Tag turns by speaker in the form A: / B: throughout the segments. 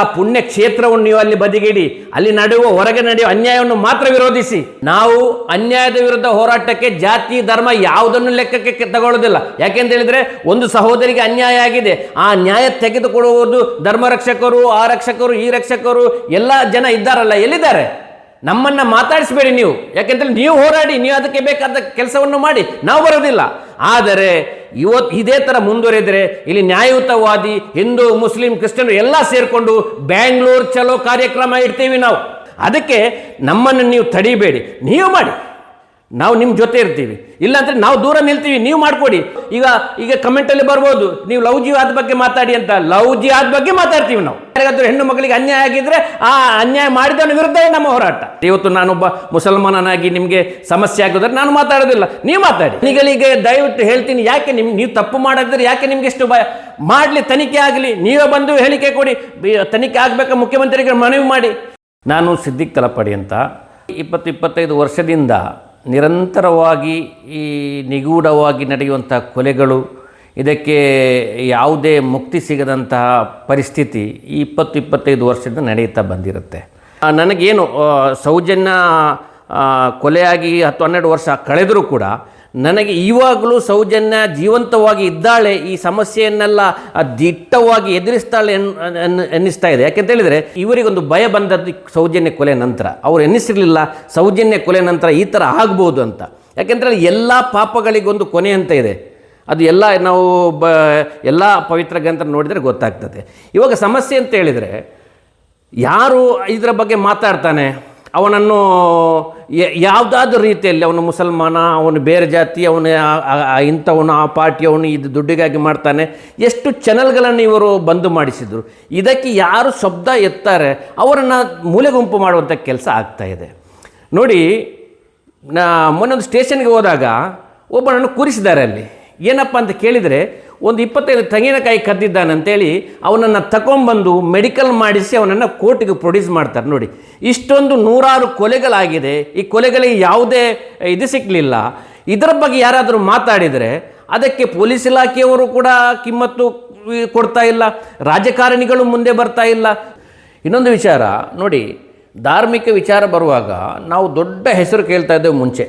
A: ಆ ಪುಣ್ಯ ಕ್ಷೇತ್ರವನ್ನು ನೀವು ಅಲ್ಲಿ ಬದಿಗಿಡಿ. ಅಲ್ಲಿ ನಡೆಯುವ, ಹೊರಗೆ ನಡೆಯುವ ಅನ್ಯಾಯವನ್ನು ಮಾತ್ರ ವಿರೋಧಿಸಿ. ನಾವು ಅನ್ಯಾಯದ ವಿರುದ್ಧ ಹೋರಾಟಕ್ಕೆ ಜಾತಿ, ಧರ್ಮ ಯಾವುದನ್ನು ಲೆಕ್ಕಕ್ಕೆ ತಗೊಳ್ಳೋದಿಲ್ಲ. ಯಾಕೆಂತ ಹೇಳಿದ್ರೆ, ಒಂದು ಸಹೋದರಿಗೆ ಅನ್ಯಾಯ ಆಗಿದೆ. ಆ ನ್ಯಾಯ ತೆಗೆದುಕೊಳ್ಳುವುದು ಧರ್ಮ ರಕ್ಷಕರು ಆ ರಕ್ಷಕರು, ಈ ರಕ್ಷಕರು, ಎಲ್ಲ ಜನ ಇದ್ದಾರಲ್ಲ, ಎಲ್ಲಿದ್ದಾರೆ? ನಮ್ಮನ್ನ ಮಾತಾಡಿಸಬೇಡಿ ನೀವು. ಯಾಕೆಂದರೆ ನೀವು ಹೋರಾಡಿ, ನೀವು ಅದಕ್ಕೆ ಬೇಕಾದ ಕೆಲಸವನ್ನು ಮಾಡಿ, ನಾವು ಬರೋದಿಲ್ಲ ಆದರೆ ಇವತ್ತು ಇದೇ ಥರ ಮುಂದುವರೆದರೆ ಇಲ್ಲಿ ನ್ಯಾಯಯುತವಾದಿ, ಹಿಂದೂ, ಮುಸ್ಲಿಂ, ಕ್ರಿಶ್ಚಿಯನ್ ಎಲ್ಲ ಸೇರಿಕೊಂಡು ಬ್ಯಾಂಗ್ಳೂರ್ ಚಲೋ ಕಾರ್ಯಕ್ರಮ ಇಡ್ತೀವಿ ನಾವು. ಅದಕ್ಕೆ ನಮ್ಮನ್ನು ನೀವು ತಡಿಬೇಡಿ. ನೀವು ಮಾಡಿ. ನಾವು ನಿಮ್ಮ ಜೊತೆ ಇರ್ತೀವಿ. ಇಲ್ಲಾಂದ್ರೆ ನಾವು ದೂರ ನಿಲ್ತೀವಿ, ನೀವು ಮಾಡ್ಕೊಡಿ. ಈಗ ಈಗ ಕಮೆಂಟಲ್ಲಿ ಬರ್ಬೋದು, ನೀವು ಲವ್ ಜಿಹಾದ್ ಬಗ್ಗೆ ಮಾತಾಡಿ ಅಂತ. ಲವ್ ಆದ ಬಗ್ಗೆ ಮಾತಾಡ್ತೀವಿ ನಾವು. ಯಾರಿಗಾದ್ರೂ ಹೆಣ್ಣು ಮಗಳಿಗೆ ಅನ್ಯಾಯ ಆಗಿದ್ರೆ ಆ ಅನ್ಯಾಯ ಮಾಡಿದವನ ವಿರುದ್ಧ ನಮ್ಮ ಹೋರಾಟ. ಇವತ್ತು ನಾನೊಬ್ಬ ಮುಸಲ್ಮಾನನಾಗಿ ನಿಮಗೆ ಸಮಸ್ಯೆ ಆಗೋದ್ರೆ ನಾನು ಮಾತಾಡೋದಿಲ್ಲ. ನೀವು ಮಾತಾಡಿ. ನಿಗಳಿಗೆ ದಯವಿಟ್ಟು ಹೇಳ್ತೀನಿ, ಯಾಕೆ ನಿಮ್ಗೆ ನೀವು ತಪ್ಪು ಮಾಡಿದ್ರೆ ಯಾಕೆ ನಿಮ್ಗೆ ಇಷ್ಟು ಭಯ? ಮಾಡಲಿ, ತನಿಖೆ ಆಗಲಿ. ನೀವೇ ಬಂದು ಹೇಳಿಕೆ ಕೊಡಿ. ತನಿಖೆ ಆಗಬೇಕಾ? ಮುಖ್ಯಮಂತ್ರಿಗೆ ಮನವಿ ಮಾಡಿ. ನಾನು ಸಿದ್ದಿಕ್ ತಲಪಡಿ ಅಂತ ಇಪ್ಪತ್ತು, ಇಪ್ಪತ್ತೈದು ವರ್ಷದಿಂದ ನಿರಂತರವಾಗಿ ಈ ನಿಗೂಢವಾಗಿ ನಡೆಯುವಂಥ ಕೊಲೆಗಳು, ಇದಕ್ಕೆ ಯಾವುದೇ ಮುಕ್ತಿ ಸಿಗದಂತಹ ಪರಿಸ್ಥಿತಿ ಈ ಇಪ್ಪತ್ತು ಇಪ್ಪತ್ತೈದು ವರ್ಷದಿಂದ ನಡೆಯುತ್ತಾ ಬಂದಿರುತ್ತೆ. ನನಗೇನು ಸೌಜನ್ಯ ಕೊಲೆಯಾಗಿ ಹತ್ತು ಹನ್ನೆರಡು ವರ್ಷ ಕಳೆದರೂ ಕೂಡ ನನಗೆ ಇವಾಗಲೂ ಸೌಜನ್ಯ ಜೀವಂತವಾಗಿ ಇದ್ದಾಳೆ, ಈ ಸಮಸ್ಯೆಯನ್ನೆಲ್ಲ ದಿಟ್ಟವಾಗಿ ಎದುರಿಸ್ತಾಳೆ ಎನ್- ಎನ್- ಎನ್ನಿಸ್ತಾ ಇದೆ. ಯಾಕೆಂತ ಹೇಳಿದರೆ, ಇವರಿಗೊಂದು ಭಯ ಬಂದದ್ದು ಸೌಜನ್ಯ ಕೊಲೆ ನಂತರ. ಅವ್ರು ಎನ್ನಿಸಿರಲಿಲ್ಲ, ಸೌಜನ್ಯ ಕೊಲೆ ನಂತರ ಈ ಥರ ಆಗ್ಬೋದು ಅಂತ. ಯಾಕೆಂದರೆ ಎಲ್ಲ ಪಾಪಗಳಿಗೊಂದು ಕೊನೆ ಅಂತ ಇದೆ. ಅದು ಎಲ್ಲ ನಾವು ಬ, ಎಲ್ಲ ಪವಿತ್ರ ಗ್ರಂಥ ನೋಡಿದರೆ ಗೊತ್ತಾಗ್ತದೆ. ಇವಾಗ ಸಮಸ್ಯೆ ಅಂತ ಹೇಳಿದರೆ, ಯಾರು ಇದರ ಬಗ್ಗೆ ಮಾತಾಡ್ತಾನೆ? ಅವನನ್ನು ಯಾವುದಾದ್ರೂ ರೀತಿಯಲ್ಲಿ ಅವನು ಮುಸಲ್ಮಾನ, ಅವನು ಬೇರೆ ಜಾತಿ, ಅವನು ಇಂಥವನು, ಆ- ಪಾರ್ಟಿ ಅವನು ಇದು ದುಡ್ಡಿಗಾಗಿ ಮಾಡ್ತಾನೆ. ಎಷ್ಟು ಚಾನಲ್ಗಳನ್ನು ಇವರು ಬಂದು ಮಾಡಿಸಿದರು. ಇದಕ್ಕೆ ಯಾರು ಶಬ್ದ ಎತ್ತಾರೆ, ಅವರನ್ನು ಮೂಲೆ ಗುಂಪು ಮಾಡುವಂಥ ಕೆಲಸ ಆಗ್ತಾ ಇದೆ. ನೋಡಿ, ನಾ ಮೊನ್ನೊಂದು ಸ್ಟೇಷನ್ಗೆ ಹೋದಾಗ ಒಬ್ಬನನ್ನು ಕೂರಿಸಿದ್ದಾರೆ ಅಲ್ಲಿ. ಏನಪ್ಪ ಅಂತ ಕೇಳಿದರೆ, ಒಂದು ಇಪ್ಪತ್ತೈದು ತೆಂಗಿನಕಾಯಿ ಕದ್ದಿದ್ದಾನಂತೇಳಿ ಅವನನ್ನು ತಗೊಂಬಂದು ಮೆಡಿಕಲ್ ಮಾಡಿಸಿ ಅವನನ್ನು ಕೋರ್ಟಿಗೆ ಪ್ರೊಡ್ಯೂಸ್ ಮಾಡ್ತಾರೆ. ನೋಡಿ, ಇಷ್ಟೊಂದು ನೂರಾರು ಕೊಲೆಗಳಾಗಿದೆ. ಈ ಕೊಲೆಗಳಿಗೆ ಯಾವುದೇ ಇದು ಸಿಕ್ಕಲಿಲ್ಲ ಇದರ ಬಗ್ಗೆ ಯಾರಾದರೂ ಮಾತಾಡಿದರೆ, ಅದಕ್ಕೆ ಪೊಲೀಸ್ ಇಲಾಖೆಯವರು ಕೂಡ ಕಿಮ್ಮತ್ತು ಕೊಡ್ತಾ ಇಲ್ಲ. ರಾಜಕಾರಣಿಗಳು ಮುಂದೆ ಬರ್ತಾ ಇಲ್ಲ. ಇನ್ನೊಂದು ವಿಚಾರ, ನೋಡಿ, ಧಾರ್ಮಿಕ ವಿಚಾರ ಬರುವಾಗ ನಾವು ದೊಡ್ಡ ಹೆಸರು ಕೇಳ್ತಾ ಇದ್ದೇವೆ ಮುಂಚೆ.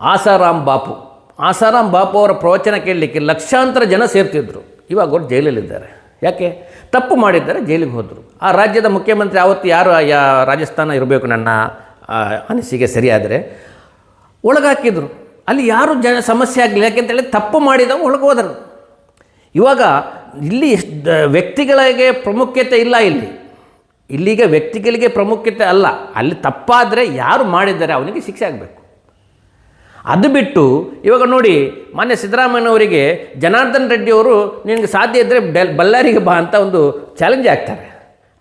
A: ಆಸಾರಾಮ್ ಬಾಪು. ಆಸಾರಾಮ್ ಬಾಪು ಅವರ ಪ್ರವಚನ ಕೇಳಲಿಕ್ಕೆ ಲಕ್ಷಾಂತರ ಜನ ಸೇರ್ತಿದ್ರು. ಇವಾಗ ಅವರು ಜೈಲಲ್ಲಿದ್ದಾರೆ. ಯಾಕೆ? ತಪ್ಪು ಮಾಡಿದ್ದಾರೆ, ಜೈಲಿಗೆ ಹೋದರು. ಆ ರಾಜ್ಯದ ಮುಖ್ಯಮಂತ್ರಿ ಆವತ್ತು ಯಾರು ಯಾ ರಾಜಸ್ಥಾನ ಇರಬೇಕು ನನ್ನ ಅನಿಸಿಕೆ ಸರಿಯಾದರೆ ಒಳಗಾಕಿದ್ರು. ಅಲ್ಲಿ ಯಾರು ಜನ ಸಮಸ್ಯೆ ಆಗಲಿಲ್ಲ. ಯಾಕೆಂತೇಳಿ ತಪ್ಪು ಮಾಡಿದವು ಒಳಗೆ ಹೋದರು. ಇವಾಗ ಇಲ್ಲಿ ವ್ಯಕ್ತಿಗಳಿಗೆ ಪ್ರಾಮುಖ್ಯತೆ ಇಲ್ಲ ಇಲ್ಲಿ. ಇಲ್ಲಿಗೆ ವ್ಯಕ್ತಿಗಳಿಗೆ ಪ್ರಾಮುಖ್ಯತೆ ಅಲ್ಲ. ಅಲ್ಲಿ ತಪ್ಪಾದರೆ ಯಾರು ಮಾಡಿದ್ದಾರೆ ಅವನಿಗೆ ಶಿಕ್ಷೆ ಆಗಬೇಕು. ಅದು ಬಿಟ್ಟು ಇವಾಗ ನೋಡಿ ಮಾನ್ಯ ಸಿದ್ದರಾಮಯ್ಯನವರಿಗೆ ಜನಾರ್ದನ್ ರೆಡ್ಡಿ ಅವರು ನಿನಗೆ ಸಾಧ್ಯ ಇದ್ದರೆ ಡೆಲ್ ಬಳ್ಳಾರಿಗೆ ಬಾ ಅಂತ ಒಂದು ಚಾಲೆಂಜ್ ಆಗ್ತಾರೆ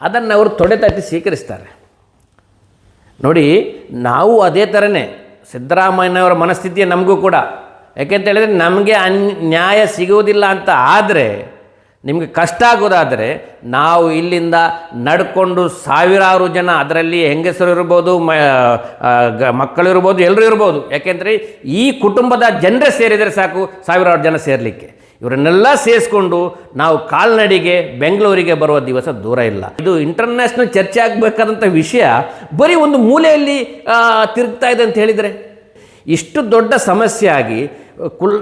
A: ಅದನ್ನು ಅವರು ತೊಡೆ ತಟ್ಟಿ ಸ್ವೀಕರಿಸ್ತಾರೆ. ನೋಡಿ ನಾವು ಅದೇ ಥರನೇ ಸಿದ್ದರಾಮಯ್ಯನವರ ಮನಸ್ಥಿತಿ ನಮಗೂ ಕೂಡ. ಯಾಕೆಂತ ಹೇಳಿದ್ರೆ ನಮಗೆ ನ್ಯಾಯ ಸಿಗುವುದಿಲ್ಲ ಅಂತ ಆದರೆ ನಿಮಗೆ ಕಷ್ಟ ಆಗೋದಾದರೆ ನಾವು ಇಲ್ಲಿಂದ ನಡ್ಕೊಂಡು ಸಾವಿರಾರು ಜನ ಅದರಲ್ಲಿ ಹೆಂಗಸರು ಇರ್ಬೋದು, ಮ ಮಕ್ಕಳು ಇರ್ಬೋದು ಎಲ್ಲರೂ ಇರ್ಬೋದು. ಯಾಕೆಂದರೆ ಈ ಕುಟುಂಬದ ಜನರೇ ಸೇರಿದರೆ ಸಾಕು ಸಾವಿರಾರು ಜನ ಸೇರಲಿಕ್ಕೆ. ಇವರನ್ನೆಲ್ಲ ಸೇರಿಸ್ಕೊಂಡು ನಾವು ಕಾಲ್ನಡಿಗೆ, ಬೆಂಗಳೂರಿಗೆ ಬರುವ ದಿವಸ ದೂರ ಇಲ್ಲ. ಇದು ಇಂಟರ್ನ್ಯಾಷನಲ್ ಚರ್ಚೆ ಆಗಬೇಕಾದಂಥ ವಿಷಯ. ಬರೀ ಒಂದು ಮೂಲೆಯಲ್ಲಿ ತಿರುಗ್ತಾ ಇದೆ ಅಂತ ಹೇಳಿದರೆ ಇಷ್ಟು ದೊಡ್ಡ ಸಮಸ್ಯೆ ಆಗಿ ಕುಲ್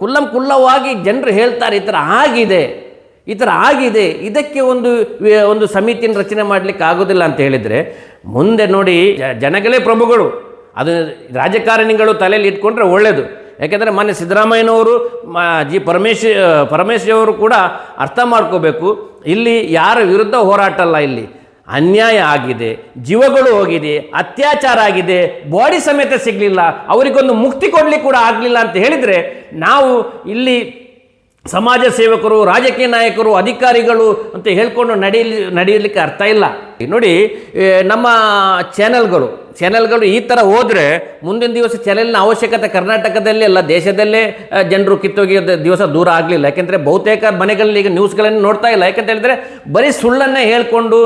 A: ಕುಲ್ಲಂ ಕುಲ್ಲವಾಗಿ ಜನರು ಹೇಳ್ತಾರೆ, ಈ ಥರ ಆಗಿದೆ, ಈ ಥರ ಆಗಿದೆ, ಇದಕ್ಕೆ ಒಂದು ಒಂದು ಸಮಿತಿಯನ್ನು ರಚನೆ ಮಾಡಲಿಕ್ಕೆ ಆಗೋದಿಲ್ಲ ಅಂತ ಹೇಳಿದರೆ, ಮುಂದೆ ನೋಡಿ ಜನಗಳೇ ಪ್ರಭುಗಳು, ಅದು ರಾಜಕಾರಣಿಗಳು ತಲೆಯಲ್ಲಿ ಇಟ್ಕೊಂಡ್ರೆ ಒಳ್ಳೆಯದು ಯಾಕೆಂದರೆ ಮೊನ್ನೆ ಸಿದ್ದರಾಮಯ್ಯನವರು ಜಿ ಪರಮೇಶ್ ಪರಮೇಶ್ವರ್ ಅವರು ಕೂಡ ಅರ್ಥ ಮಾಡ್ಕೋಬೇಕು, ಇಲ್ಲಿ ಯಾರ ವಿರುದ್ಧ ಹೋರಾಟ ಅಲ್ಲ ಇಲ್ಲಿ. ಅನ್ಯಾಯ ಆಗಿದೆ, ಜೀವಗಳು ಹೋಗಿದೆ, ಅತ್ಯಾಚಾರ ಆಗಿದೆ ಬಾಡಿ ಸಮೇತ ಸಿಗಲಿಲ್ಲ, ಅವರಿಗೊಂದು ಮುಕ್ತಿ ಕೊಡಲಿ ಕೂಡ ಆಗಲಿಲ್ಲ ಅಂತ ಹೇಳಿದರೆ ನಾವು ಇಲ್ಲಿ ಸಮಾಜ ಸೇವಕರು, ರಾಜಕೀಯ ನಾಯಕರು, ಅಧಿಕಾರಿಗಳು ಅಂತ ಹೇಳ್ಕೊಂಡು ನಡೆಯಲಿ, ನಡೆಯಲಿಕ್ಕೆ ಅರ್ಥ ಇಲ್ಲ. ನೋಡಿ ನಮ್ಮ ಚಾನೆಲ್ಗಳು ಚಾನೆಲ್ಗಳು ಈ ಥರ ಹೋದರೆ ಮುಂದಿನ ದಿವಸ ಚಾನೆಲ್ನ ಅವಶ್ಯಕತೆ ಕರ್ನಾಟಕದಲ್ಲಿ ಅಲ್ಲ, ದೇಶದಲ್ಲೇ ಜನರು ಕಿತ್ತೋಗಿ ದಿವಸ ದೂರ ಆಗಲಿಲ್ಲ. ಯಾಕೆಂದರೆ ಬಹುತೇಕ ಮನೆಗಳಲ್ಲಿ ಈಗ ನ್ಯೂಸ್ಗಳನ್ನು ನೋಡ್ತಾ ಇಲ್ಲ. ಯಾಕೆಂತ ಹೇಳಿದ್ರೆ ಬರೀ ಸುಳ್ಳನ್ನೇ ಹೇಳಿಕೊಂಡು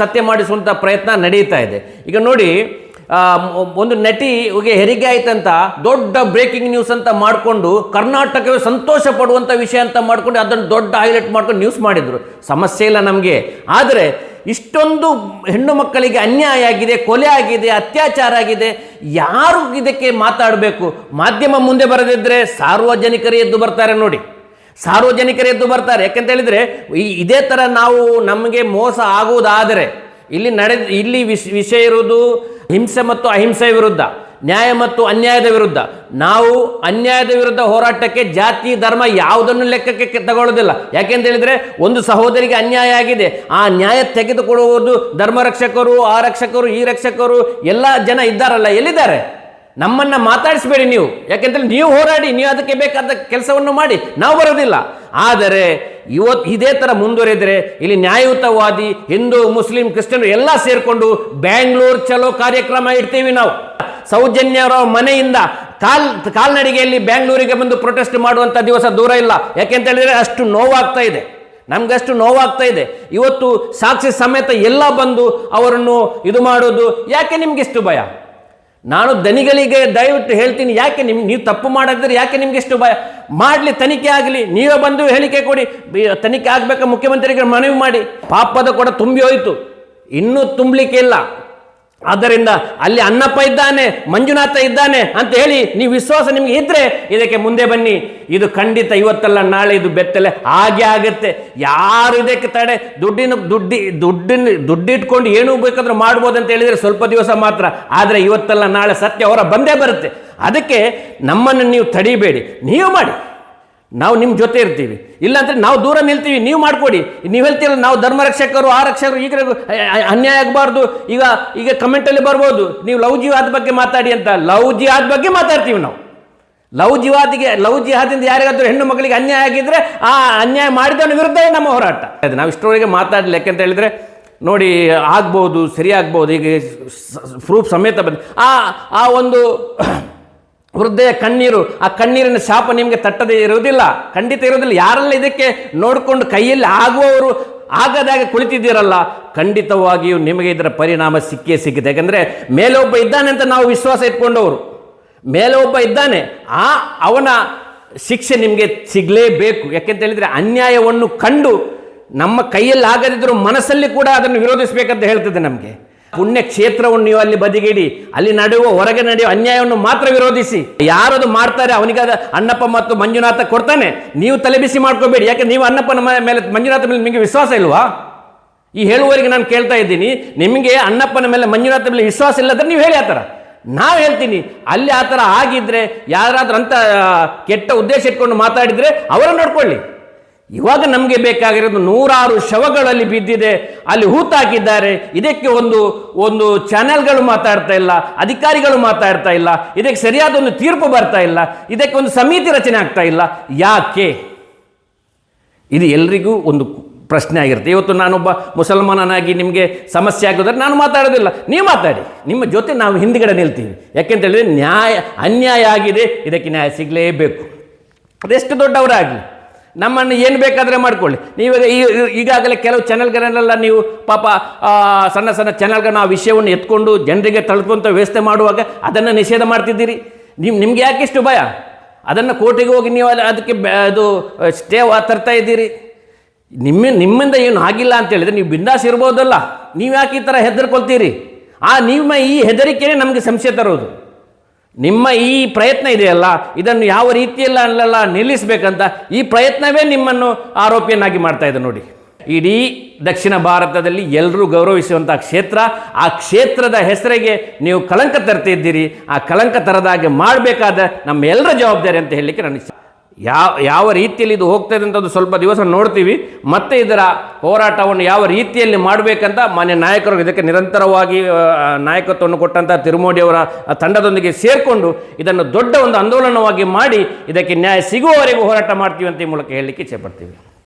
A: ಸತ್ಯ ಮಾಡಿಸುವಂಥ ಪ್ರಯತ್ನ ನಡೀತಾ ಇದೆ. ಈಗ ನೋಡಿ ಒಂದು ನಟಿಗೆ ಹೆರಿಗೆ ಆಯ್ತಂತ ದೊಡ್ಡ ಬ್ರೇಕಿಂಗ್ ನ್ಯೂಸ್ ಅಂತ ಮಾಡಿಕೊಂಡು ಕರ್ನಾಟಕವೇ ಸಂತೋಷ ಪಡುವಂಥ ವಿಷಯ ಅಂತ ಮಾಡಿಕೊಂಡು ಅದನ್ನು ದೊಡ್ಡ ಹೈಲೈಟ್ ಮಾಡ್ಕೊಂಡು ನ್ಯೂಸ್ ಮಾಡಿದರು. ಸಮಸ್ಯೆ ಇಲ್ಲ ನಮಗೆ. ಆದರೆ ಇಷ್ಟೊಂದು ಹೆಣ್ಣು ಮಕ್ಕಳಿಗೆ ಅನ್ಯಾಯ ಆಗಿದೆ, ಕೊಲೆ ಆಗಿದೆ, ಅತ್ಯಾಚಾರ ಆಗಿದೆ. ಯಾರು ಇದಕ್ಕೆ ಮಾತಾಡಬೇಕು? ಮಾಧ್ಯಮ ಮುಂದೆ ಬರದಿದ್ದರೆ ಸಾರ್ವಜನಿಕರೇ ಎದ್ದು ಬರ್ತಾರೆ ನೋಡಿ. ಸಾರ್ವಜನಿಕರು ಎದ್ದು ಬರ್ತಾರೆ. ಯಾಕಂತ ಹೇಳಿದರೆ ಇದೇ ಥರ ನಾವು ನಮಗೆ ಮೋಸ ಆಗುವುದಾದರೆ ಇಲ್ಲಿ ನಡೆದ, ಇಲ್ಲಿ ವಿಷ, ವಿಷಯ ಇರುವುದು ಹಿಂಸೆ ಮತ್ತು ಅಹಿಂಸೆ ವಿರುದ್ಧ, ನ್ಯಾಯ ಮತ್ತು ಅನ್ಯಾಯದ ವಿರುದ್ಧ. ನಾವು ಅನ್ಯಾಯದ ವಿರುದ್ಧ ಹೋರಾಟಕ್ಕೆ ಜಾತಿ, ಧರ್ಮ ಯಾವುದನ್ನು ಲೆಕ್ಕಕ್ಕೆ ತಗೊಳ್ಳೋದಿಲ್ಲ. ಯಾಕೆಂತ ಹೇಳಿದರೆ, ಒಂದು ಸಹೋದರಿಗೆ ಅನ್ಯಾಯ ಆಗಿದೆ. ಆ ನ್ಯಾಯ ತೆಗೆದುಕೊಳ್ಳುವುದು ಧರ್ಮ ರಕ್ಷಕರು ಆ ರಕ್ಷಕರು, ಈ ರಕ್ಷಕರು, ಎಲ್ಲ ಜನ ಇದ್ದಾರಲ್ಲ, ಎಲ್ಲಿದ್ದಾರೆ? ನಮ್ಮನ್ನು ಮಾತಾಡಿಸಬೇಡಿ ನೀವು. ಯಾಕೆಂದರೆ ನೀವು ಹೋರಾಡಿ, ನೀವು ಅದಕ್ಕೆ ಬೇಕಾದ ಕೆಲಸವನ್ನು ಮಾಡಿ. ನಾವು ಬರೋದಿಲ್ಲ. ಆದರೆ ಇವತ್ತು ಇದೇ ಥರ ಮುಂದುವರೆದರೆ ಇಲ್ಲಿ ನ್ಯಾಯಯುತವಾದಿ, ಹಿಂದೂ, ಮುಸ್ಲಿಂ, ಕ್ರಿಶ್ಚಿಯನ್ ಎಲ್ಲ ಸೇರಿಕೊಂಡು ಬ್ಯಾಂಗ್ಳೂರ್ ಚಲೋ ಕಾರ್ಯಕ್ರಮ ಇಡ್ತೀವಿ ನಾವು. ಸೌಜನ್ಯವರ ಮನೆಯಿಂದ ಕಾಲ್, ಕಾಲ್ನಡಿಗೆಯಲ್ಲಿ ಬ್ಯಾಂಗ್ಳೂರಿಗೆ ಬಂದು ಪ್ರೊಟೆಸ್ಟ್ ಮಾಡುವಂಥ ದಿವಸ ದೂರ ಇಲ್ಲ. ಯಾಕೆಂತ ಹೇಳಿದರೆ ಅಷ್ಟು ನೋವಾಗ್ತಾ ಇದೆ. ನಮಗಷ್ಟು ನೋವಾಗ್ತಾ ಇದೆ. ಇವತ್ತು ಸಾಕ್ಷಿ ಸಮೇತ ಎಲ್ಲ ಬಂದು ಅವರನ್ನು ಇದು ಮಾಡೋದು ಯಾಕೆ ನಿಮ್ಗೆ ಇಷ್ಟು ಭಯ? ನಾನು ದನಿಗಳಿಗೆ ದಯವಿಟ್ಟು ಹೇಳ್ತೀನಿ, ಯಾಕೆ ನಿಮ್ಗೆ ನೀವು ತಪ್ಪು ಮಾಡಿದ್ರೆ ಯಾಕೆ ನಿಮ್ಗೆ ಎಷ್ಟು ಭಯ? ಮಾಡಲಿ, ತನಿಖೆ ಆಗಲಿ, ನೀವೇ ಬಂದು ಹೇಳಿಕೆ ಕೊಡಿ ತನಿಖೆ ಆಗಬೇಕು ಮುಖ್ಯಮಂತ್ರಿಗೆ ಮನವಿ ಮಾಡಿ? ಪಾಪದ ಕೂಡ ತುಂಬಿ ಹೋಯಿತು. ಇನ್ನೂ ತುಂಬಲಿಕ್ಕೆ ಇಲ್ಲ. ಆದ್ದರಿಂದ ಅಲ್ಲಿ ಅನ್ನಪ್ಪ ಇದ್ದಾನೆ, ಮಂಜುನಾಥ ಇದ್ದಾನೆ ಅಂತ ಹೇಳಿ ನೀವು ವಿಶ್ವಾಸ ನಿಮಗೆ ಇದ್ರೆ ಇದಕ್ಕೆ ಮುಂದೆ ಬನ್ನಿ. ಇದು ಖಂಡಿತ ಇವತ್ತಲ್ಲ, ನಾಳೆ ಇದು ಬೆತ್ತಲೆ ಹಾಗೆ ಆಗುತ್ತೆ. ಯಾರು ಇದಕ್ಕೆ ತಡೆ? ದುಡ್ಡಿನ ದುಡ್ಡಿ, ದುಡ್ಡಿನ ದುಡ್ಡಿಟ್ಕೊಂಡು ಏನು ಬೇಕಾದ್ರೂ ಮಾಡ್ಬೋದು ಅಂತ ಹೇಳಿದ್ರೆ ಸ್ವಲ್ಪ ದಿವಸ ಮಾತ್ರ. ಆದರೆ ಇವತ್ತಲ್ಲ, ನಾಳೆ ಸತ್ಯ ಹೊರ ಬಂದೇ ಬರುತ್ತೆ. ಅದಕ್ಕೆ ನಮ್ಮನ್ನು ನೀವು ತಡಿಬೇಡಿ. ನೀವು ಮಾಡಿ. ನಾವು ನಿಮ್ಮ ಜೊತೆ ಇರ್ತೀವಿ. ಇಲ್ಲಾಂದ್ರೆ ನಾವು ದೂರ ನಿಲ್ತೀವಿ, ನೀವು ಮಾಡ್ಕೊಡಿ. ನೀವು ಹೇಳ್ತೀರಲ್ಲ ನಾವು ಧರ್ಮ ರಕ್ಷಕರು ಆ ರಕ್ಷಕರು ಈಗ ಅನ್ಯಾಯ ಆಗಬಾರ್ದು. ಈಗ ಈಗ ಕಮೆಂಟಲ್ಲಿ ಬರ್ಬೋದು. ನೀವು ಲವ್ ಜಿಹಾದ್ ಬಗ್ಗೆ ಮಾತಾಡಿ ಅಂತ. ಲವ್ ಜಿಹಾದ್ ಬಗ್ಗೆ ಮಾತಾಡ್ತೀವಿ ನಾವು. ಲವ್ ಜಿಹಾದಿಗೆ, ಲವ್ ಜಿಹಾದಿಂದ ಯಾರಿಗಾದರೂ ಹೆಣ್ಣು ಮಕ್ಕಳಿಗೆ ಅನ್ಯಾಯ ಆಗಿದ್ದರೆ ಆ ಅನ್ಯಾಯ ಮಾಡಿದವನ ವಿರುದ್ಧವೇ ನಮ್ಮ ಹೋರಾಟ. ಅದು ನಾವು ಇಷ್ಟರವರೆಗೆ ಮಾತಾಡಲಿ ಅಂತ ಹೇಳಿದರೆ, ನೋಡಿ, ಆಗ್ಬೋದು ಸರಿ ಆಗ್ಬೋದು ಈಗ ಪ್ರೂಫ್ ಸಮೇತ ಬಂದು ಆ ಆ ಒಂದು ವೃದ್ಧೆಯ ಕಣ್ಣೀರು, ಆ ಕಣ್ಣೀರಿನ ಶಾಪ ನಿಮಗೆ ತಟ್ಟದೇ ಇರುವುದಿಲ್ಲ. ಖಂಡಿತ ಇರುವುದಿಲ್ಲ. ಯಾರೆಲ್ಲ ಇದಕ್ಕೆ ನೋಡಿಕೊಂಡು ಕೈಯಲ್ಲಿ ಆಗುವವರು ಆಗದಾಗ ಕುಳಿತಿದ್ದೀರಲ್ಲ, ಖಂಡಿತವಾಗಿಯೂ ನಿಮಗೆ ಇದರ ಪರಿಣಾಮ ಸಿಕ್ಕೇ ಸಿಕ್ಕಿದೆ. ಯಾಕಂದರೆ ಮೇಲೆ ಒಬ್ಬ ಇದ್ದಾನೆ ಅಂತ ನಾವು ವಿಶ್ವಾಸ ಇಟ್ಕೊಂಡವರು. ಮೇಲೆ ಒಬ್ಬ ಇದ್ದಾನೆ, ಆ ಅವನ ಶಿಕ್ಷೆ ನಿಮಗೆ ಸಿಗಲೇಬೇಕು. ಯಾಕೆಂತ ಹೇಳಿದರೆ ಅನ್ಯಾಯವನ್ನು ಕಂಡು ನಮ್ಮ ಕೈಯಲ್ಲಿ ಆಗದಿದ್ದರೂ ಮನಸ್ಸಲ್ಲಿ ಕೂಡ ಅದನ್ನು ವಿರೋಧಿಸಬೇಕಂತ ಹೇಳ್ತದೆ ನಮಗೆ. ಪುಣ್ಯ ಕ್ಷೇತ್ರವನ್ನು ನೀವು ಅಲ್ಲಿ ಬದಿಗಿಡಿ. ಅಲ್ಲಿ ನಡೆಯುವ, ಹೊರಗೆ ನಡೆಯುವ ಅನ್ಯಾಯವನ್ನು ಮಾತ್ರ ವಿರೋಧಿಸಿ. ಯಾರದು ಮಾಡ್ತಾರೆ ಅವನಿಗೆ ಅಣ್ಣಪ್ಪ ಮತ್ತು ಮಂಜುನಾಥ ಕೊಡ್ತಾನೆ. ನೀವು ತಲೆಬಿಸಿ ಮಾಡ್ಕೋಬೇಡಿ. ಯಾಕೆ ನೀವು ಅಣ್ಣಪ್ಪನ ಮೇಲೆ, ಮಂಜುನಾಥ ಮೇಲೆ ನಿಮಗೆ ವಿಶ್ವಾಸ ಇಲ್ವಾ? ಈ ಹೇಳುವವರಿಗೆ ನಾನು ಕೇಳ್ತಾ ಇದ್ದೀನಿ, ನಿಮಗೆ ಅಣ್ಣಪ್ಪನ ಮೇಲೆ, ಮಂಜುನಾಥ ಮೇಲೆ ವಿಶ್ವಾಸ ಇಲ್ಲದ್ರೆ ನೀವು ಹೇಳಿ ಆ ಥರ. ನಾವು ಹೇಳ್ತೀನಿ, ಅಲ್ಲಿ ಆ ಥರ ಆಗಿದ್ರೆ, ಯಾರಾದ್ರೂ ಅಂತ ಕೆಟ್ಟ ಉದ್ದೇಶ ಇಟ್ಕೊಂಡು ಮಾತಾಡಿದ್ರೆ ಅವರನ್ನು ನೋಡ್ಕೊಳ್ಳಿ. ಇವಾಗ ನಮಗೆ ಬೇಕಾಗಿರೋದು ನೂರಾರು ಶವಗಳಲ್ಲಿ ಬಿದ್ದಿದೆ, ಅಲ್ಲಿ ಹೂತಾಕಿದ್ದಾರೆ. ಇದಕ್ಕೆ ಒಂದು ಒಂದು ಚಾನೆಲ್ಗಳು ಮಾತಾಡ್ತಾ ಇಲ್ಲ, ಅಧಿಕಾರಿಗಳು ಮಾತಾಡ್ತಾ ಇಲ್ಲ, ಇದಕ್ಕೆ ಸರಿಯಾದ ಒಂದು ತೀರ್ಪು ಬರ್ತಾ ಇಲ್ಲ, ಇದಕ್ಕೆ ಒಂದು ಸಮಿತಿ ರಚನೆ ಆಗ್ತಾ ಇಲ್ಲ. ಯಾಕೆ? ಇದು ಎಲ್ರಿಗೂ ಒಂದು ಪ್ರಶ್ನೆ ಆಗಿರುತ್ತೆ. ಇವತ್ತು ನಾನೊಬ್ಬ ಮುಸಲ್ಮಾನನಾಗಿ ನಿಮಗೆ ಸಮಸ್ಯೆ ಆಗೋದ್ರೆ ನಾನು ಮಾತಾಡೋದಿಲ್ಲ. ನೀವು ಮಾತಾಡಿ. ನಿಮ್ಮ ಜೊತೆ ನಾವು ಹಿಂದ್ಗಡೆ ನಿಲ್ತೀವಿ. ಯಾಕೆಂತ ಹೇಳಿದ್ರೆ ನ್ಯಾಯ, ಅನ್ಯಾಯ ಆಗಿದೆ, ಇದಕ್ಕೆ ನ್ಯಾಯ ಸಿಗಲೇಬೇಕು. ಅದೆಷ್ಟು ದೊಡ್ಡವರಾಗಲಿ? ನಮ್ಮನ್ನು ಏನು ಬೇಕಾದರೆ ಮಾಡ್ಕೊಳ್ಳಿ. ಈ- ಈಗಾಗಲೇ ಕೆಲವು ಚಾನೆಲ್ಗಳನ್ನೆಲ್ಲ ನೀವು ಪಾಪ ಸಣ್ಣ ಸಣ್ಣ ಚಾನೆಲ್ಗಳನ್ನ ಆ ವಿಷಯವನ್ನು ಎತ್ಕೊಂಡು ಜನರಿಗೆ ತಳ್ಕೊಂತ ವ್ಯವಸ್ಥೆ ಮಾಡುವಾಗ ಅದನ್ನು ನಿಷೇಧ ಮಾಡ್ತಿದ್ದೀರಿ. ನಿಮ್ಮ ನಿಮ್ಗೆ ಯಾಕೆ ಇಷ್ಟು ಭಯ? ಅದನ್ನು ಕೋರ್ಟಿಗೆ ಹೋಗಿ ನೀವು ಅದಕ್ಕೆ ಅದು ಸ್ಟೇ ತರ್ತಾ ಇದ್ದೀರಿ. ನಿಮ್ಮ, ನಿಮ್ಮಿಂದ ಏನು ಆಗಿಲ್ಲ ಅಂತ ಹೇಳಿದ್ರೆ ನೀವು ಬಿಂದಾಸ್ ಇರ್ಬೋದಲ್ಲ. ನೀವು ಯಾಕೆ ಈ ಥರ ಹೆದರ್ಕೊಳ್ತೀರಿ? ಆ ನಿಮ್ಮ ಈ ಹೆದರಿಕೆನೇ ನಮಗೆ ಸಂಶಯ ತರೋದು. ನಿಮ್ಮ ಈ ಪ್ರಯತ್ನ ಇದೆಯಲ್ಲ, ಇದನ್ನು ಯಾವ ರೀತಿಯಲ್ಲ ಅಲ್ಲೆಲ್ಲ ನಿಲ್ಲಿಸಬೇಕಂತ ಈ ಪ್ರಯತ್ನವೇ ನಿಮ್ಮನ್ನು ಆರೋಪಿಯನ್ನಾಗಿ ಮಾಡ್ತಾ ಇದೆ ನೋಡಿ ಇಡೀ ದಕ್ಷಿಣ ಭಾರತದಲ್ಲಿ ಎಲ್ಲರೂ ಗೌರವಿಸುವಂಥ ಕ್ಷೇತ್ರ, ಆ ಕ್ಷೇತ್ರದ ಹೆಸರಿಗೆ ನೀವು ಕಳಂಕ ತರ್ತಿದ್ದೀರಿ ಆ ಕಳಂಕ ತರದಾಗೆ ಮಾಡಬೇಕಾದ ನಮ್ಮ ಎಲ್ಲರ ಜವಾಬ್ದಾರಿ ಅಂತ ಹೇಳಲಿಕ್ಕೆ ನನಗೆ. ಯಾವ ಯಾವ ರೀತಿಯಲ್ಲಿ ಇದು ಹೋಗ್ತದೆ ಅಂತ ಸ್ವಲ್ಪ ದಿವಸ ನೋಡ್ತೀವಿ. ಮತ್ತೆ ಇದರ ಹೋರಾಟವನ್ನು ಯಾವ ರೀತಿಯಲ್ಲಿ ಮಾಡಬೇಕಂತ ಮಾನ್ಯ ನಾಯಕರು ಇದಕ್ಕೆ ನಿರಂತರವಾಗಿ ನಾಯಕತ್ವವನ್ನು ಕೊಟ್ಟಂಥ ತಿರುಮೋಡಿಯವರ ತಂಡದೊಂದಿಗೆ ಸೇರಿಕೊಂಡು ಇದನ್ನು ದೊಡ್ಡ ಒಂದು ಆಂದೋಲನವಾಗಿ ಮಾಡಿ ಇದಕ್ಕೆ ನ್ಯಾಯ ಸಿಗುವವರೆಗೂ ಹೋರಾಟ ಮಾಡ್ತೀವಿ ಅಂತ ಈ ಮೂಲಕ ಹೇಳಲಿಕ್ಕೆ ಇಚ್ಛೆಪಡ್ತೀವಿ